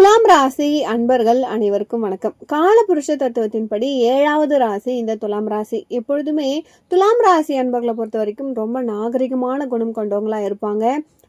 துலாம் ராசி அன்பர்கள் அனைவருக்கும் வணக்கம். காலபுருஷ தத்துவத்தின்படி ஏழாவது ராசி இந்த துலாம் ராசி. எப்பொழுதுமே துலாம் ராசி அன்பர்களை பொறுத்த வரைக்கும் ரொம்ப நாகரிகமான குணம் கொண்டவங்களா இருப்பாங்க.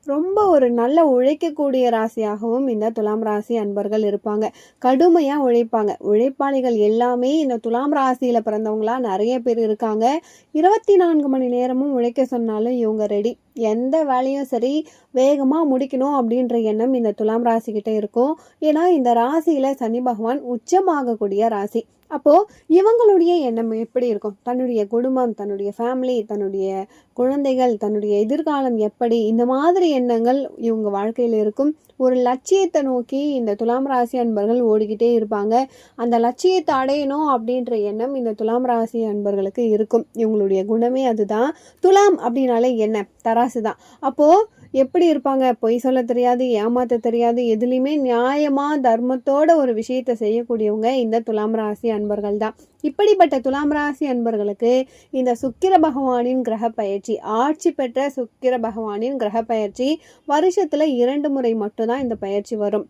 ரொம்ப ஒரு நல்ல உழைக்கக்கூடிய ராசியாகவும் இந்த துலாம் ராசி அன்பர்கள் இருப்பாங்க. கடுமையாக உழைப்பாங்க. உழைப்பாளிகள் எல்லாமே இந்த துலாம் ராசியில் பிறந்தவங்களா நிறைய பேர் இருக்காங்க. இருபத்தி நான்கு மணி நேரமும் உழைக்க சொன்னாலும் இவங்க ரெடி எந்த வேலையும் சரி வேகமாக முடிக்கணும் அப்படின்ற எண்ணம் இந்த துலாம் ராசிக்கிட்ட இருக்கும். ஏன்னா இந்த ராசியில் சனி பகவான் உச்சமாகக்கூடிய ராசி. அப்போது இவங்களுடைய எண்ணம் எப்படி இருக்கும்? தன்னுடைய குடும்பம் தன்னுடைய ஃபேமிலி தன்னுடைய குழந்தைகள் தன்னுடைய எதிர்காலம் எப்படி? இந்த மாதிரி எண்ணங்கள் இவங்க வாழ்க்கையில் இருக்கும். ஒரு லட்சியத்தை நோக்கி இந்த துலாம் ராசி அன்பர்கள் ஓடிக்கிட்டே இருப்பாங்க. அந்த லட்சியத்தை அடையணும் அப்படின்ற எண்ணம் இந்த துலாம் ராசி அன்பர்களுக்கு இருக்கும். இவங்களுடைய குணமே அதுதான். துலாம் அப்படின்னாலே என்ன? தராசு தான். அப்போது எப்படி இருப்பாங்க? பொய் சொல்ல தெரியாது ஏமாத்த தெரியாது. எதுலேயுமே நியாயமாக தர்மத்தோட ஒரு விஷயத்தை செய்யக்கூடியவங்க இந்த துலாம் ராசி அன்பர்கள் தான். இப்படிப்பட்ட துலாம் ராசி அன்பர்களுக்கு இந்த சுக்கிர பகவானின் கிரக பயிற்சி ஆட்சி பெற்ற சுக்கிர பகவானின் கிரக பயிற்சி வருஷத்தில் இரண்டு முறை மட்டும்தான் இந்த பயிற்சி வரும்.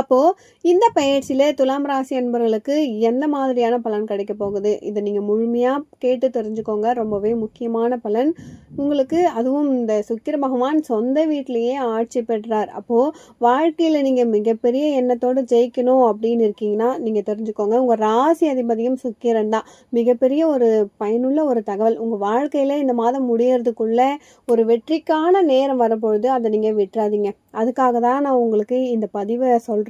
அப்போது இந்த பயிற்சியில் துலாம் ராசி அன்பர்களுக்கு எந்த மாதிரியான பலன் கிடைக்க போகுது? இதை நீங்கள் முழுமையாக கேட்டு தெரிஞ்சுக்கோங்க. ரொம்பவே முக்கியமான பலன். உங்களுக்கு அதுவும் இந்த சுக்கிர பகவான் சொந்த வீட்டிலேயே ஆட்சி பெற்றார். அப்போது வாழ்க்கையில் நீங்கள் மிகப்பெரிய எண்ணத்தோடு ஜெயிக்கணும் அப்படின்னு இருக்கீங்கன்னா நீங்கள் தெரிஞ்சுக்கோங்க. உங்கள் ராசி அதிபதியும் சுக்கிரன் தான். மிகப்பெரிய ஒரு பயனுள்ள ஒரு தகவல். உங்கள் வாழ்க்கையில் இந்த மாதம் முடியறதுக்குள்ளே ஒரு வெற்றிக்கான நேரம் வரப்பொழுது அதை நீங்கள் விட்டுறாதீங்க. அதுக்காக தான் நான் உங்களுக்கு இந்த பதிவை சொல்கிறேன்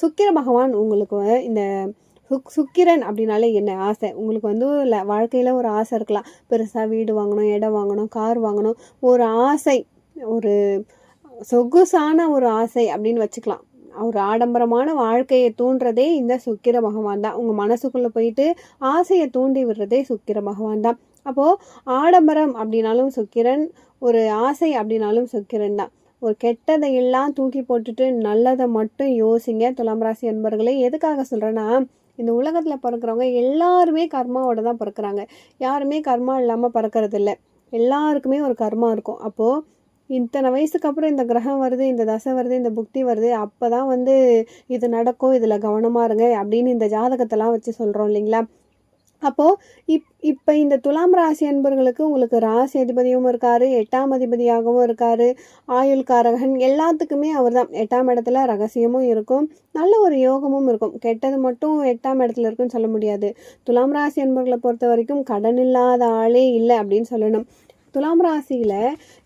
சுக்கிர பகவான் உங்களுக்கு இந்த சுக் சுக்கிரன் அப்படின்னாலே என்ன? ஆசை. உங்களுக்கு வந்து இல்லை வாழ்க்கையில் ஒரு ஆசை இருக்கலாம். பெருசாக வீடு வாங்கணும் இடம் வாங்கணும் கார் வாங்கணும். ஒரு ஆசை ஒரு சொகுசான ஒரு ஆசை அப்படின்னு வச்சுக்கலாம். ஒரு ஆடம்பரமான வாழ்க்கையை தூண்டுறதே இந்த சுக்கிர பகவான் தான். உங்கள் மனசுக்குள்ளே போயிட்டு ஆசையை தூண்டி விடுறதே சுக்கிர பகவான் தான். அப்போது ஆடம்பரம் அப்படின்னாலும் சுக்கிரன் ஒரு ஆசை அப்படின்னாலும் சுக்கிரன் தான். ஒரு கெட்டதை எல்லாம் தூக்கி போட்டுட்டு நல்லதை மட்டும் யோசிங்க. துலாம் ராசி அன்பர்களே எதுக்காக சொல்கிறேன்னா இந்த உலகத்தில் பிறக்கிறவங்க எல்லாருமே கர்மாவோட தான் பிறக்கிறாங்க. யாருமே கர்மா இல்லாமல் பிறக்கிறது எல்லாருக்குமே ஒரு கர்மா இருக்கும். அப்போது இத்தனை வயசுக்கு அப்புறம் இந்த கிரகம் வருது இந்த தசை வருது இந்த புக்தி வருது அப்போ தான் வந்து இது நடக்கும் இதில் கவனமாக இருங்க அப்படின்னு இந்த ஜாதகத்தெல்லாம் வச்சு சொல்கிறோம் இல்லைங்களா? அப்போது இப் இப்போ இந்த துலாம் ராசி அன்பர்களுக்கு உங்களுக்கு ராசி அதிபதியும் இருக்கார் எட்டாம் அதிபதியாகவும் இருக்கார் ஆயுள் காரகன் எல்லாத்துக்குமே அவர் தான் எட்டாம் இடத்துல ரகசியமும் இருக்கும் நல்ல ஒரு யோகமும் இருக்கும். கெட்டது மட்டும் எட்டாம் இடத்துல இருக்குன்னு சொல்ல முடியாது. துலாம் ராசி அன்பர்களை பொறுத்த வரைக்கும் கடன் இல்லாத ஆளே இல்லை அப்படின்னு சொல்லணும். துலாம் ராசியில்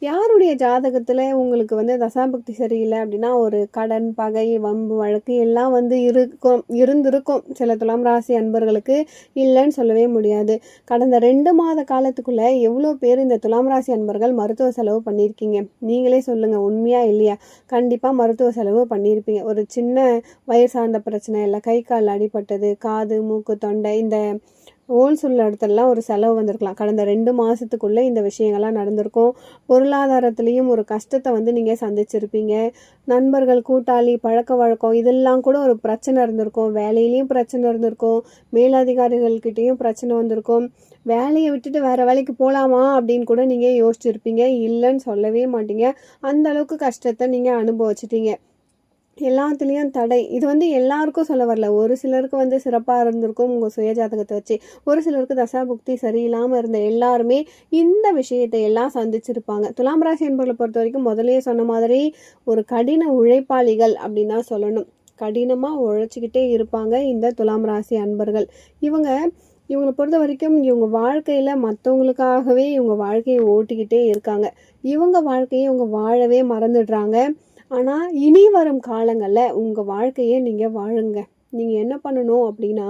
யாருடைய ஜாதகத்தில் உங்களுக்கு வந்து தசாபக்தி சரியில்லை அப்படின்னா ஒரு கடன் பகை வம்பு வழக்கு எல்லாம் வந்து இருக்கும் இருந்திருக்கும். சில துலாம் ராசி அன்பர்களுக்கு இல்லைன்னு சொல்லவே முடியாது. கடந்த ரெண்டு மாத காலத்துக்குள்ளே எவ்வளோ பேர் இந்த துலாம் ராசி அன்பர்கள் மருத்துவ செலவு பண்ணியிருக்கீங்க? நீங்களே சொல்லுங்கள் உண்மையாக இல்லையா? கண்டிப்பாக மருத்துவ செலவு பண்ணியிருப்பீங்க. ஒரு சின்ன வயிறு சார்ந்த பிரச்சனை இல்லை கை கால் அடிபட்டது காது மூக்கு தொண்டை இந்த ஹோல்ஸ் உள்ள இடத்துலலாம் ஒரு செலவு வந்திருக்கலாம். கடந்த ரெண்டு மாதத்துக்குள்ளே இந்த விஷயங்கள்லாம் நடந்திருக்கும். பொருளாதாரத்துலேயும் ஒரு கஷ்டத்தை வந்து நீங்கள் சந்திச்சிருப்பீங்க. நண்பர்கள் கூட்டாளி பழக்க வழக்கம் இதெல்லாம் கூட ஒரு பிரச்சனை இருந்திருக்கும். வேலையிலையும் பிரச்சனை இருந்திருக்கும். மேலதிகாரிகள்கிட்டேயும் பிரச்சனை வந்திருக்கும். வேலையை விட்டுட்டு வேறு வேலைக்கு போகலாமா அப்படின்னு கூட நீங்கள் யோசிச்சிருப்பீங்க. இல்லைன்னு சொல்லவே மாட்டீங்க. அந்த அளவுக்கு கஷ்டத்தை நீங்கள் அனுபவிச்சிட்டீங்க. எல்லாத்துலேயும் தடை. இது வந்து எல்லாருக்கும் சொல்ல வரல. ஒரு சிலருக்கு வந்து சிறப்பாக இருந்திருக்கும் உங்கள் சுய ஜாதகத்தை வச்சு. ஒரு சிலருக்கு தசா புக்தி சரியில்லாமல் இருந்த எல்லாருமே இந்த விஷயத்தை எல்லாம் சந்திச்சிருப்பாங்க. துலாம் ராசி என்பவர்களை பொறுத்த வரைக்கும் முதலே சொன்ன மாதிரி ஒரு கடின உழைப்பாளிகள் அப்படின்னு தான் சொல்லணும். கடினமாக உழைச்சிக்கிட்டே இருப்பாங்க இந்த துலாம் ராசி அன்பர்கள். இவங்க இவங்களை பொறுத்த வரைக்கும் இவங்க வாழ்க்கையில் மற்றவங்களுக்காகவே இவங்க வாழ்க்கையை ஓட்டிக்கிட்டே இருக்காங்க. இவங்க வாழ்க்கையை இவங்க வாழவே மறந்துடுறாங்க. ஆனால் இனி வரும் காலங்களில் உங்கள் வாழ்க்கையை நீங்கள் வாழுங்க. நீங்கள் என்ன பண்ணணும் அப்படின்னா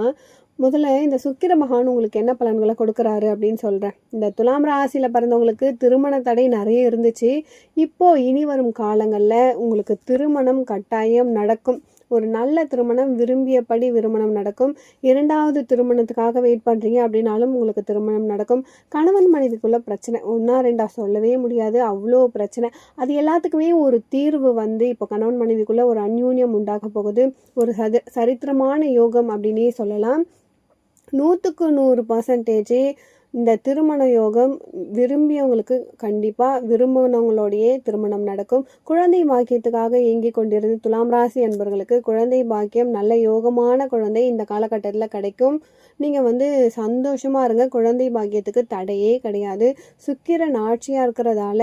முதல்ல இந்த சுக்கிர மகான் உங்களுக்கு என்ன பலன்களை கொடுக்குறாரு அப்படின்னு சொல்கிறேன் இந்த துலாம் ராசியில் பிறந்தவங்களுக்கு திருமண தடை நிறைய இருந்துச்சு. இப்போது இனி வரும் காலங்களில் உங்களுக்கு திருமணம் கட்டாயம் நடக்கும். ஒரு நல்ல திருமணம் விரும்பியபடி திருமணம் நடக்கும். இரண்டாவது திருமணத்துக்காக வெயிட் பண்ணுறீங்க அப்படின்னாலும் உங்களுக்கு திருமணம் நடக்கும். கணவன் மனைவிக்குள்ள பிரச்சனை. ஒன்றா ரெண்டா சொல்லவே முடியாது. அவ்வளோ பிரச்சனை. அது எல்லாத்துக்குமே ஒரு தீர்வு வந்து இப்போ கணவன் மனைவிக்குள்ளே ஒரு அந்யூன்யம் உண்டாக போகுது. ஒரு சதி சரித்திரமான யோகம் அப்படின்னே சொல்லலாம். நூற்றுக்கு நூறு பர்சன்டேஜ் இந்த திருமண யோகம் விரும்பியவங்களுக்கு கண்டிப்பாக விரும்பினவங்களோடையே திருமணம் நடக்கும். குழந்தை பாக்கியத்துக்காக இயங்கிக் கொண்டிருந்த துலாம் ராசி அன்பர்களுக்கு குழந்தை பாக்கியம் நல்ல யோகமான குழந்தை இந்த காலகட்டத்தில் கிடைக்கும். நீங்கள் வந்து சந்தோஷமாக இருங்க. குழந்தை பாக்கியத்துக்கு தடையே கிடையாது. சுக்கிரன் ஆட்சியாக இருக்கிறதால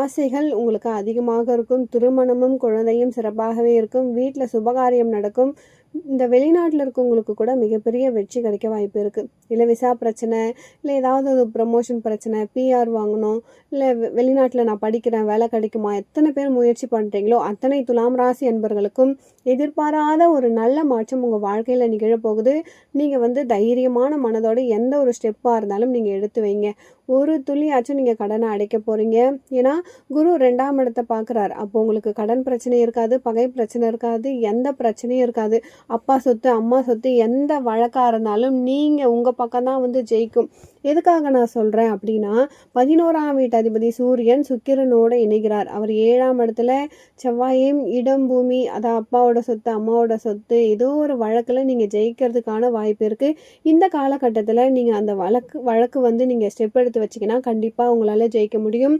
ஆசைகள் உங்களுக்கு அதிகமாக இருக்கும். திருமணமும் குழந்தையும் சிறப்பாகவே இருக்கும். வீட்டில் சுபகாரியம் நடக்கும். இந்த வெளிநாட்டில் இருக்கவங்களுக்கு கூட மிகப்பெரிய வெற்றி கிடைக்க வாய்ப்பு இருக்குது இல்லை விசா பிரச்சனை இல்லை ஏதாவது ஒரு ப்ரமோஷன் பிரச்சனை பிஆர் வாங்கணும் இல்லை வெளிநாட்டில் நான் படிக்கிறேன் வேலை கிடைக்குமா எத்தனை பேர் முயற்சி பண்ணுறீங்களோ அத்தனை துலாம் ராசி அன்பர்களுக்கும் எதிர்பாராத ஒரு நல்ல மாற்றம் உங்கள் வாழ்க்கையில் நிகழப்போகுது. நீங்கள் வந்து தைரியமான மனதோடு எந்த ஒரு ஸ்டெப்பாக இருந்தாலும் நீங்கள் எடுத்து வைங்க. ஒரு துளியாச்சும் நீங்கள் கடனை அடைக்க போகிறீங்க ஏன்னா குரு ரெண்டாம் இடத்தை பார்க்குறாரு. அப்போ உங்களுக்கு கடன் பிரச்சனை இருக்காது பகை பிரச்சனை இருக்காது எந்த பிரச்சனையும் இருக்காது. அப்பா சொத்து அம்மா சொத்து எந்த வழக்காக இருந்தாலும் நீங்கள் உங்கள் பக்கம் தான் வந்து ஜெயிக்கும். எதுக்காக நான் சொல்கிறேன் அப்படின்னா பதினோராம் வீட்டு அதிபதி சூரியன் சுக்கிரனோட இணைகிறார். அவர் ஏழாம் இடத்துல செவ்வாயும் இடம் பூமி அதான் அப்பாவோட சொத்து அம்மாவோட சொத்து ஏதோ ஒரு வழக்கில் நீங்கள் ஜெயிக்கிறதுக்கான வாய்ப்பு இருக்குது இந்த காலகட்டத்தில் நீங்கள் அந்த வழக்கு வழக்கு வந்து நீங்கள் ஸ்டெப் எடுத்து வச்சிங்கன்னா கண்டிப்பாக உங்களால் ஜெயிக்க முடியும்.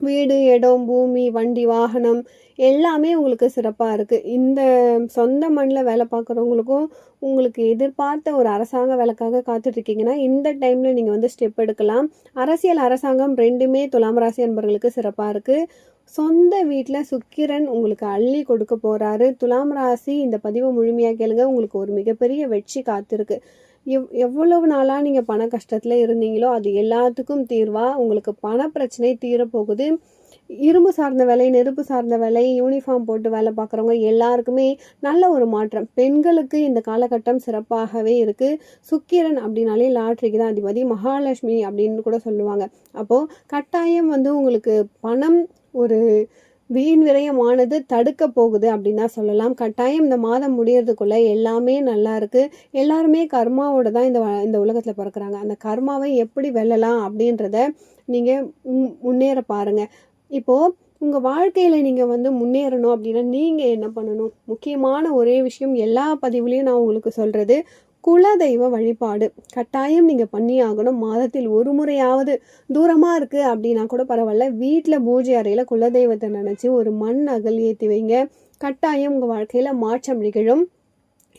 வீடு இடம் பூமி வண்டி வாகனம் எல்லாமே உங்களுக்கு சிறப்பாக இருக்குது இந்த சொந்த மண்ணில் வேலை பார்க்குறவங்களுக்கும் உங்களுக்கு எதிர்பார்த்த ஒரு அரசாங்க வேலைக்காக காத்துட்ருக்கீங்கன்னா இந்த டைமில் நீங்கள் வந்து ஸ்டெப் எடுக்கலாம். அரசியல் அரசாங்கம் ரெண்டுமே துலாம் ராசி அன்பர்களுக்கு சிறப்பாக இருக்குது சொந்த வீட்டில் சுக்கிரன் உங்களுக்கு அள்ளி கொடுக்க போகிறாரு துலாம் ராசி இந்த பதிவை முழுமையாக கேளுங்க. உங்களுக்கு ஒரு மிகப்பெரிய வெற்றி காத்திருக்கு. எவ் எவ்வளவு நாளாக நீங்கள் பண கஷ்டத்தில் இருந்தீங்களோ அது எல்லாத்துக்கும் தீர்வாக உங்களுக்கு பண பிரச்சனை தீரப்போகுது. இரும்பு சார்ந்த வேலை நெருப்பு சார்ந்த வேலை யூனிஃபார்ம் போட்டு வேலை பார்க்குறவங்க எல்லாருக்குமே நல்ல ஒரு மாற்றம். பெண்களுக்கு இந்த காலகட்டம் சிறப்பாகவே இருக்குது சுக்கிரன் அப்படின்னாலே லாட்ரிக்கு தான் அதிபதி மகாலட்சுமி அப்படின்னு கூட சொல்லுவாங்க. அப்போது கட்டாயம் வந்து உங்களுக்கு பணம் ஒரு வீண் விரயமானது தடுக்க போகுது அப்படின்னு தான் சொல்லலாம். கட்டாயம் இந்த மாதம் முடியறதுக்குள்ள எல்லாமே நல்லா இருக்கு. எல்லாருமே கர்மாவோட தான் இந்த இந்த உலகத்தில் பிறக்கிறாங்க. அந்த கர்மாவை எப்படி வெல்லலாம் அப்படின்றத நீங்கள் முன்னேற பாருங்க. இப்போது உங்கள் வாழ்க்கையில் நீங்கள் வந்து முன்னேறணும் அப்படின்னா நீங்கள் என்ன பண்ணணும்? முக்கியமான ஒரே விஷயம் எல்லா பதிவுலேயும் நான் உங்களுக்கு சொல்கிறது குலதெய்வ வழிபாடு. கட்டாயம் நீங்கள் பண்ணி ஆகணும் மாதத்தில் ஒரு முறையாவது தூரமாக இருக்குது அப்படின்னா கூட பரவாயில்ல. வீட்டில் பூஜை அறையில் குலதெய்வத்தை நினச்சி ஒரு மண் அகல் ஏற்றி வைங்க. கட்டாயம் உங்கள் வாழ்க்கையில் மாற்றம் நிகழும்.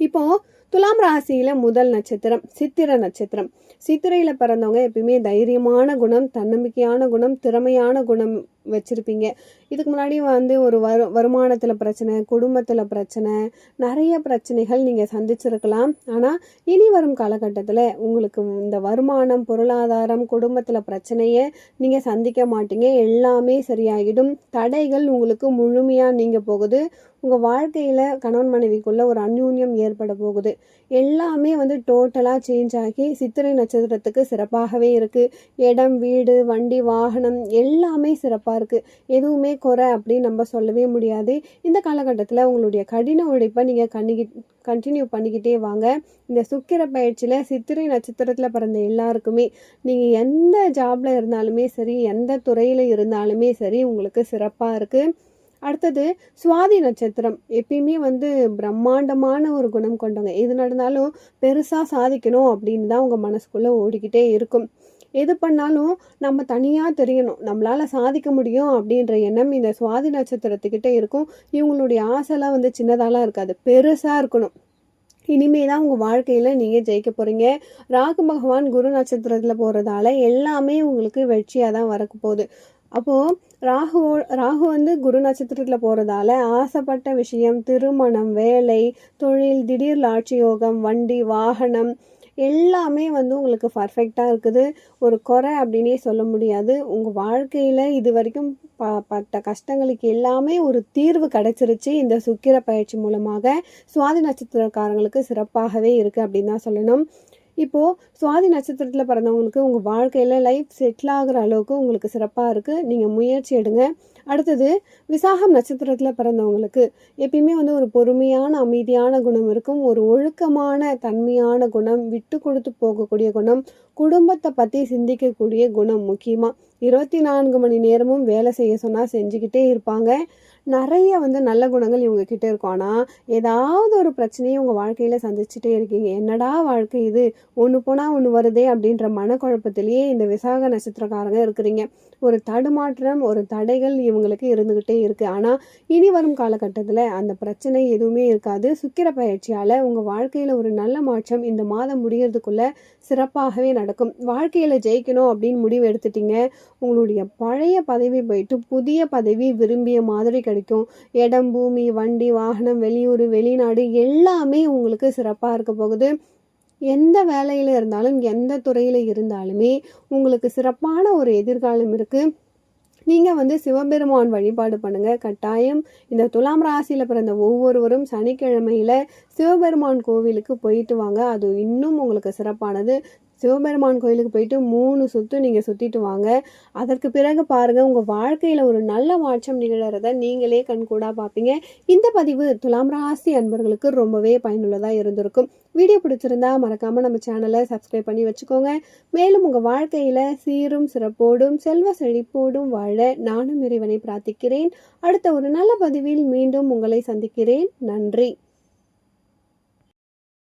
இப்போது துலாம் ராசியில் முதல் நட்சத்திரம் சித்திர நட்சத்திரம். சித்திரையில் பிறந்தவங்க எப்பயுமே தைரியமான குணம் தன்னம்பிக்கையான குணம் திறமையான குணம் வச்சுருப்பீங்க. இதுக்கு முன்னாடி வந்து ஒரு வரு வருமானத்தில் பிரச்சனை குடும்பத்தில் பிரச்சனை நிறைய பிரச்சனைகள் நீங்கள் சந்திச்சிருக்கலாம். ஆனால் இனி வரும் காலகட்டத்தில் உங்களுக்கு இந்த வருமானம் பொருளாதாரம் குடும்பத்தில் பிரச்சனையை நீங்கள் சந்திக்க மாட்டீங்க. எல்லாமே சரியாகிடும். தடைகள் உங்களுக்கு முழுமையாக நீங்கள் போகுது. உங்கள் வாழ்க்கையில் கணவன் மனைவிக்குள்ளே ஒரு அந்யூன்யம் ஏற்பட போகுது. எல்லாமே வந்து டோட்டலாக சேஞ்ச் ஆகி சித்திரை நட்சத்திரத்துக்கு சிறப்பாகவே இருக்குது இடம் வீடு வண்டி வாகனம் எல்லாமே சிறப்பாக இருக்குது எதுவுமே குறை அப்படின்னு நம்ம சொல்லவே முடியாது. இந்த காலகட்டத்தில் உங்களுடைய கடின உழைப்பை நீங்கள் கண்ணிக்கி கண்டினியூ பண்ணிக்கிட்டே வாங்க. இந்த சுக்கிர பயிற்சியில் சித்திரை நட்சத்திரத்தில் பிறந்த எல்லாருக்குமே நீங்கள் எந்த ஜாபில் இருந்தாலுமே சரி எந்த துறையில் இருந்தாலுமே சரி உங்களுக்கு சிறப்பாக இருக்குது அடுத்தது சுவாதி நட்சத்திரம். எப்பயுமே வந்து பிரம்மாண்டமான ஒரு குணம் கொண்டவங்க. எது நடந்தாலும் பெருசாக சாதிக்கணும் அப்படின்னு தான் உங்கள் மனசுக்குள்ளே ஓடிக்கிட்டே இருக்கும். எது பண்ணாலும் நம்ம தனியாக தெரியணும். நம்மளால் சாதிக்க முடியும் அப்படின்ற எண்ணம் இந்த சுவாதி நட்சத்திரத்துக்கிட்டே இருக்கும். இவங்களுடைய ஆசைலாம் வந்து சின்னதாலாம் இருக்காது. பெருசாக இருக்கணும். இனிமே தான் உங்கள் வாழ்க்கையில் நீங்கள் ஜெயிக்க போகிறீங்க ராகு பகவான் குரு நட்சத்திரத்தில் போகிறதால எல்லாமே உங்களுக்கு வெற்றியாக தான் வரக்கு போகுது அப்போது ராகுவோ ராகு வந்து குரு நட்சத்திரத்தில் போகிறதால ஆசைப்பட்ட விஷயம் திருமணம் வேலை தொழில் திடீர் லாட்சி யோகம் வண்டி வாகனம் எல்லாமே வந்து உங்களுக்கு பர்ஃபெக்டாக இருக்குது. ஒரு குறை அப்படின்னே சொல்ல முடியாது. உங்கள் வாழ்க்கையில் இது வரைக்கும் ப பட்ட கஷ்டங்களுக்கு எல்லாமே ஒரு தீர்வு கிடைச்சிருச்சு. இந்த சுக்கிர பயிற்சி மூலமாக சுவாதி நட்சத்திரக்காரங்களுக்கு சிறப்பாகவே இருக்குது அப்படின்னு தான் சொல்லணும். இப்போது சுவாதி நட்சத்திரத்தில் பிறந்தவங்களுக்கு உங்கள் வாழ்க்கையில் லைஃப் செட்டில் ஆகிற அளவுக்கு உங்களுக்கு சிறப்பாக இருக்குது நீங்கள் முயற்சி எடுங்க. அடுத்தது விசாகம் நட்சத்திரத்தில் பிறந்தவங்களுக்கு எப்பயுமே வந்து ஒரு பொறுமையான அமைதியான குணம் இருக்கும். ஒரு ஒழுக்கமான தன்மையான குணம் விட்டு கொடுத்து போகக்கூடிய குணம் குடும்பத்தை பற்றி சிந்திக்கக்கூடிய குணம் முக்கியமாக இருபத்தி நான்கு மணி நேரமும் வேலை செய்ய சொன்னால் செஞ்சுக்கிட்டே இருப்பாங்க. நிறைய வந்து நல்ல குணங்கள் இவங்க கிட்ட இருக்கும். ஆனால் ஏதாவது ஒரு பிரச்சனையை உங்கள் வாழ்க்கையில் சந்திச்சுட்டே இருக்கீங்க. என்னடா வாழ்க்கை இது? ஒன்று போனால் ஒன்று வருதே அப்படின்ற மனக்குழப்பத்திலேயே இந்த விசாக நட்சத்திரக்காரங்க இருக்கிறீங்க. ஒரு தடுமாற்றம் ஒரு தடைகள் இவங்களுக்கு இருந்துக்கிட்டே இருக்குது ஆனால் இனி வரும் காலகட்டத்தில் அந்த பிரச்சனை எதுவுமே இருக்காது. சுக்கிர பயிற்சியால் உங்கள் வாழ்க்கையில் ஒரு நல்ல மாற்றம் இந்த மாதம் முடிகிறதுக்குள்ளே சிறப்பாகவே நடக்கும். வாழ்க்கையில் ஜெயிக்கணும் அப்படின்னு முடிவு எடுத்துட்டீங்க. உங்களுடைய பழைய பதவி போயிட்டு புதிய பதவி விரும்பிய மாதிரி கிடைக்கும். இடம் பூமி வண்டி வாகனம் வெளியூர் வெளிநாடு எல்லாமே உங்களுக்கு சிறப்பாக இருக்க போகுது. எந்த வேலையில் இருந்தாலும் எந்த துறையில் இருந்தாலுமே உங்களுக்கு சிறப்பான ஒரு எதிர்காலம் இருக்குது நீங்கள் வந்து சிவபெருமான் வழிபாடு பண்ணுங்கள் கட்டாயம் இந்த துலாம் ராசியில் பிறந்த ஒவ்வொருவரும் சனிக்கிழமையில் சிவபெருமான் கோவிலுக்கு போயிட்டு வாங்க. அது இன்னும் உங்களுக்கு சிறப்பானது. சிவபெருமான் கோயிலுக்கு போயிட்டு மூணு சுற்று நீங்கள் சுற்றிட்டு வாங்க. அதற்கு பிறகு பாருங்கள் உங்கள் வாழ்க்கையில் ஒரு நல்ல மாற்றம் நிகழறத நீங்களே கண்கூடாக பார்ப்பீங்க. இந்த பதிவு துலாம் ராசி அன்பர்களுக்கு ரொம்பவே பயனுள்ளதாக இருந்திருக்கும். வீடியோ பிடிச்சிருந்தா மறக்காமல் நம்ம சேனலை சப்ஸ்கிரைப் பண்ணி வச்சுக்கோங்க. மேலும் உங்கள் வாழ்க்கையில் சீரும் சிறப்போடும் செல்வ செழிப்போடும் வாழ நானும் இறைவனை பிரார்த்திக்கிறேன். அடுத்த ஒரு நல்ல பதிவில் மீண்டும் உங்களை சந்திக்கிறேன். நன்றி.